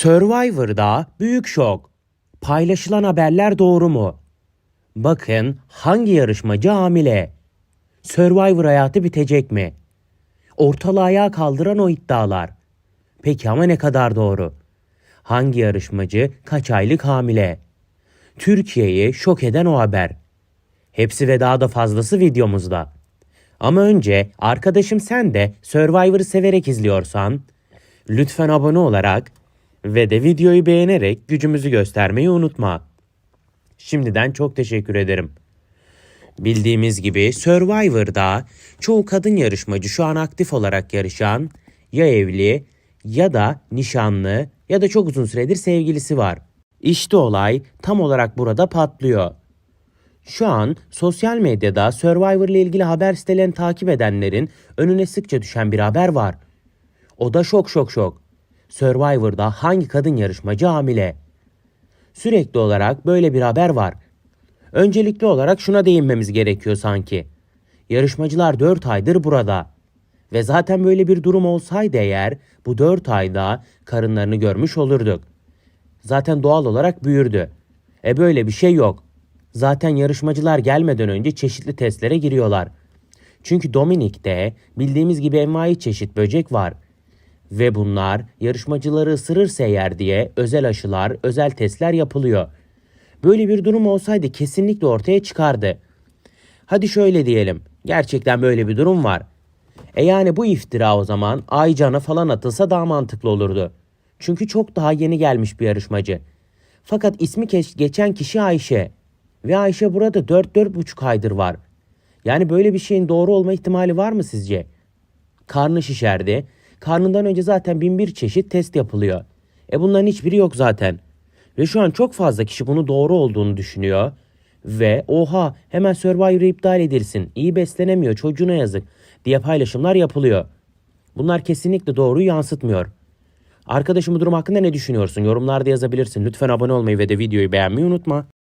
Survivor'da büyük şok. Paylaşılan haberler doğru mu? Bakın hangi yarışmacı hamile? Survivor hayatı bitecek mi? Ortalığı ayağa kaldıran o iddialar. Peki ama ne kadar doğru? Hangi yarışmacı kaç aylık hamile? Türkiye'yi şok eden o haber. Hepsi ve daha da fazlası videomuzda. Ama önce arkadaşım sen de Survivor'ı severek izliyorsan lütfen abone olarak ve de videoyu beğenerek gücümüzü göstermeyi unutma. Şimdiden çok teşekkür ederim. Bildiğimiz gibi Survivor'da çoğu kadın yarışmacı şu an aktif olarak yarışan ya evli ya da nişanlı ya da çok uzun süredir sevgilisi var. İşte olay tam olarak burada patlıyor. Şu an sosyal medyada Survivor ile ilgili haber sitelerini takip edenlerin önüne sıkça düşen bir haber var. O da şok şok şok. Survivor'da hangi kadın yarışmacı hamile? Sürekli olarak böyle bir haber var. Öncelikli olarak şuna değinmemiz gerekiyor sanki. Yarışmacılar 4 aydır burada. Ve zaten böyle bir durum olsaydı eğer bu 4 ayda karınlarını görmüş olurduk. Zaten doğal olarak büyürdü. E böyle bir şey yok. Zaten yarışmacılar gelmeden önce çeşitli testlere giriyorlar. Çünkü Dominik'te bildiğimiz gibi envai çeşit böcek var. Ve bunlar yarışmacıları ısırırsa eğer diye özel aşılar, özel testler yapılıyor. Böyle bir durum olsaydı kesinlikle ortaya çıkardı. Hadi şöyle diyelim. Gerçekten böyle bir durum var. E yani bu iftira o zaman Aycan'a falan atılsa daha mantıklı olurdu. Çünkü çok daha yeni gelmiş bir yarışmacı. Fakat ismi geçen kişi Ayşe. Ve Ayşe burada 4-4,5 aydır var. Yani böyle bir şeyin doğru olma ihtimali var mı sizce? Karnı şişerdi. Karnından önce zaten bin bir çeşit test yapılıyor. E bunların hiçbiri yok zaten. Ve şu an çok fazla kişi bunu doğru olduğunu düşünüyor. Ve oha hemen Survivor'ı iptal edilsin. İyi beslenemiyor çocuğuna yazık diye paylaşımlar yapılıyor. Bunlar kesinlikle doğruyu yansıtmıyor. Arkadaşım bu durum hakkında ne düşünüyorsun? Yorumlarda yazabilirsin. Lütfen abone olmayı ve de videoyu beğenmeyi unutma.